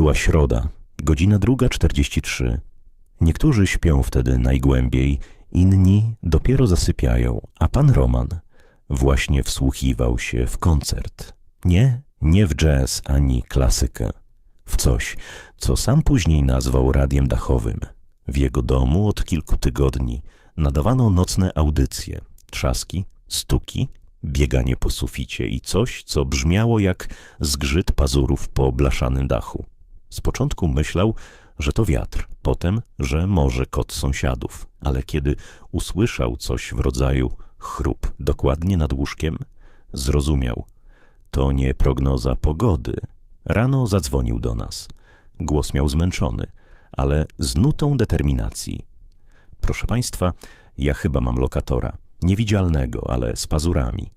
Była środa, godzina druga czterdzieści trzy. Niektórzy śpią wtedy najgłębiej, inni dopiero zasypiają, a pan Roman właśnie wsłuchiwał się w koncert. Nie, nie w jazz ani klasykę. W coś, co sam później nazwał radiem dachowym. W jego domu od kilku tygodni nadawano nocne audycje, trzaski, stuki, bieganie po suficie i coś, co brzmiało jak zgrzyt pazurów po blaszanym dachu. Z początku myślał, że to wiatr, potem, że może kot sąsiadów, ale kiedy usłyszał coś w rodzaju chrup dokładnie nad łóżkiem, zrozumiał. To nie prognoza pogody. Rano zadzwonił do nas. Głos miał zmęczony, ale z nutą determinacji. Proszę państwa, ja chyba mam lokatora. Niewidzialnego, ale z pazurami.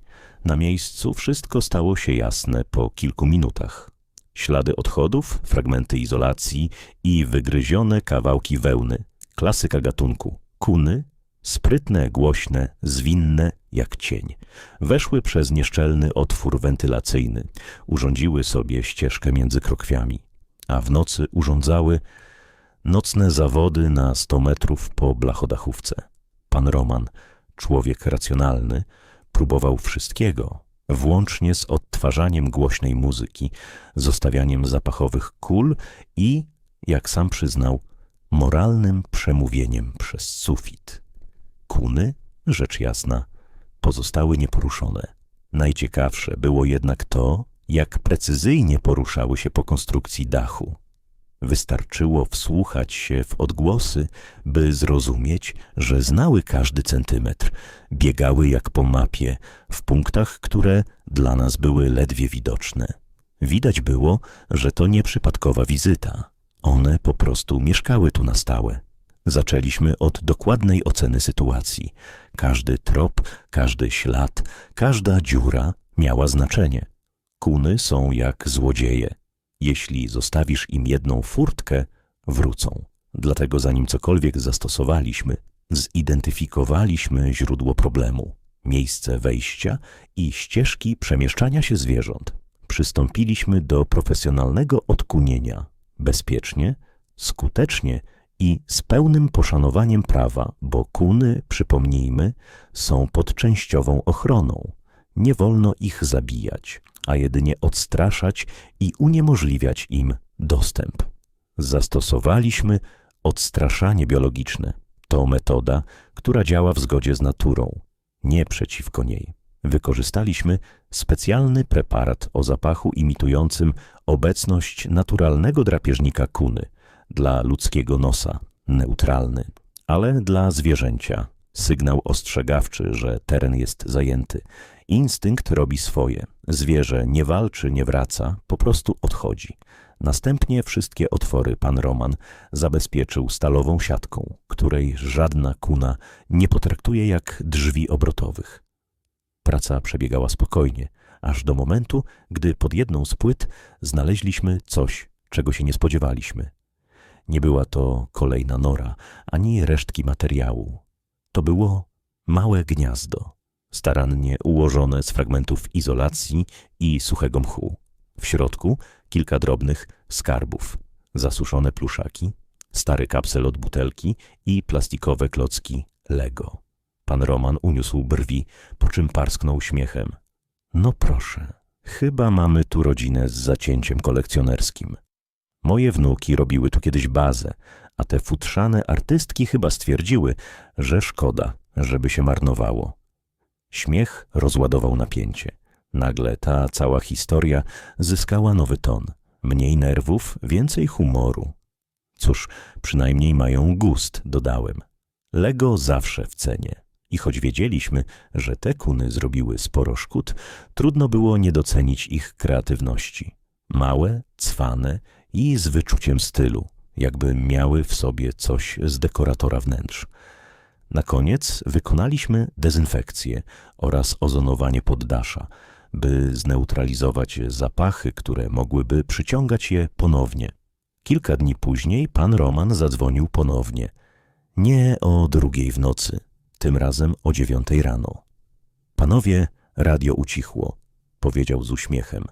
Na miejscu wszystko stało się jasne po kilku minutach. Ślady odchodów, fragmenty izolacji i wygryzione kawałki wełny. Klasyka gatunku. Kuny, sprytne, głośne, zwinne jak cień. Weszły przez nieszczelny otwór wentylacyjny. Urządziły sobie ścieżkę między krokwiami. A w nocy urządzały nocne zawody na sto metrów po blachodachówce. Pan Roman, człowiek racjonalny, próbował wszystkiego, włącznie z odtwarzaniem głośnej muzyki, zostawianiem zapachowych kul i, jak sam przyznał, moralnym przemówieniem przez sufit. Kuny, rzecz jasna, pozostały nieporuszone. Najciekawsze było jednak to, jak precyzyjnie poruszały się po konstrukcji dachu. Wystarczyło wsłuchać się w odgłosy, by zrozumieć, że znały każdy centymetr, biegały jak po mapie, w punktach, które dla nas były ledwie widoczne. Widać było, że to nie przypadkowa wizyta. One po prostu mieszkały tu na stałe. Zaczęliśmy od dokładnej oceny sytuacji. Każdy trop, każdy ślad, każda dziura miała znaczenie. Kuny są jak złodzieje. Jeśli zostawisz im jedną furtkę, wrócą. Dlatego zanim cokolwiek zastosowaliśmy, zidentyfikowaliśmy źródło problemu, miejsce wejścia i ścieżki przemieszczania się zwierząt. Przystąpiliśmy do profesjonalnego odkunienia, bezpiecznie, skutecznie i z pełnym poszanowaniem prawa, bo kuny, przypomnijmy, są pod częściową ochroną. Nie wolno ich zabijać, a jedynie odstraszać i uniemożliwiać im dostęp. Zastosowaliśmy odstraszanie biologiczne. To metoda, która działa w zgodzie z naturą, nie przeciwko niej. Wykorzystaliśmy specjalny preparat o zapachu imitującym obecność naturalnego drapieżnika kuny dla ludzkiego nosa, neutralny, ale dla zwierzęcia sygnał ostrzegawczy, że teren jest zajęty. Instynkt robi swoje. Zwierzę nie walczy, nie wraca, po prostu odchodzi. Następnie wszystkie otwory pan Roman zabezpieczył stalową siatką, której żadna kuna nie potraktuje jak drzwi obrotowych. Praca przebiegała spokojnie, aż do momentu, gdy pod jedną z płyt znaleźliśmy coś, czego się nie spodziewaliśmy. Nie była to kolejna nora, ani resztki materiału. To było małe gniazdo, starannie ułożone z fragmentów izolacji i suchego mchu. W środku kilka drobnych skarbów, zasuszone pluszaki, stary kapsel od butelki i plastikowe klocki Lego. Pan Roman uniósł brwi, po czym parsknął śmiechem. No proszę, chyba mamy tu rodzinę z zacięciem kolekcjonerskim. Moje wnuki robiły tu kiedyś bazę, a te futrzane artystki chyba stwierdziły, że szkoda, żeby się marnowało. Śmiech rozładował napięcie. Nagle ta cała historia zyskała nowy ton. Mniej nerwów, więcej humoru. Cóż, przynajmniej mają gust, dodałem. Lego zawsze w cenie. I choć wiedzieliśmy, że te kuny zrobiły sporo szkód, trudno było nie docenić ich kreatywności. Małe, cwane i z wyczuciem stylu, jakby miały w sobie coś z dekoratora wnętrz. Na koniec wykonaliśmy dezynfekcję oraz ozonowanie poddasza, by zneutralizować zapachy, które mogłyby przyciągać je ponownie. Kilka dni później pan Roman zadzwonił ponownie. Nie o drugiej w nocy, tym razem o dziewiątej rano. Panowie, radio ucichło, powiedział z uśmiechem.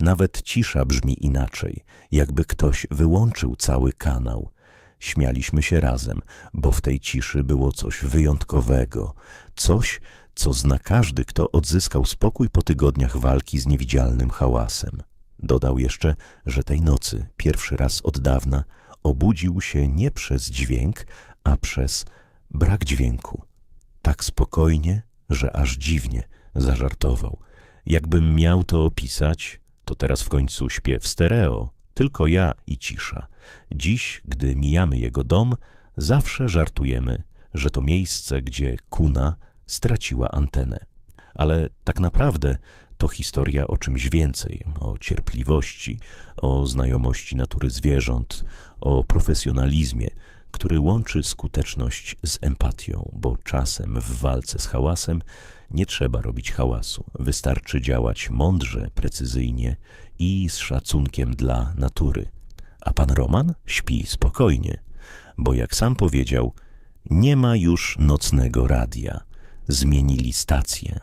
Nawet cisza brzmi inaczej, jakby ktoś wyłączył cały kanał. Śmialiśmy się razem, bo w tej ciszy było coś wyjątkowego, coś, co zna każdy, kto odzyskał spokój po tygodniach walki z niewidzialnym hałasem. Dodał jeszcze, że tej nocy, pierwszy raz od dawna, obudził się nie przez dźwięk, a przez brak dźwięku. Tak spokojnie, że aż dziwnie zażartował. Jakbym miał to opisać, to teraz w końcu śpię w stereo, tylko ja i cisza. Dziś, gdy mijamy jego dom, zawsze żartujemy, że to miejsce, gdzie kuna straciła antenę. Ale tak naprawdę to historia o czymś więcej, o cierpliwości, o znajomości natury zwierząt, o profesjonalizmie, który łączy skuteczność z empatią, bo czasem w walce z hałasem nie trzeba robić hałasu. Wystarczy działać mądrze, precyzyjnie i z szacunkiem dla natury. A pan Roman śpi spokojnie, bo jak sam powiedział, nie ma już nocnego radia. Zmienili stację.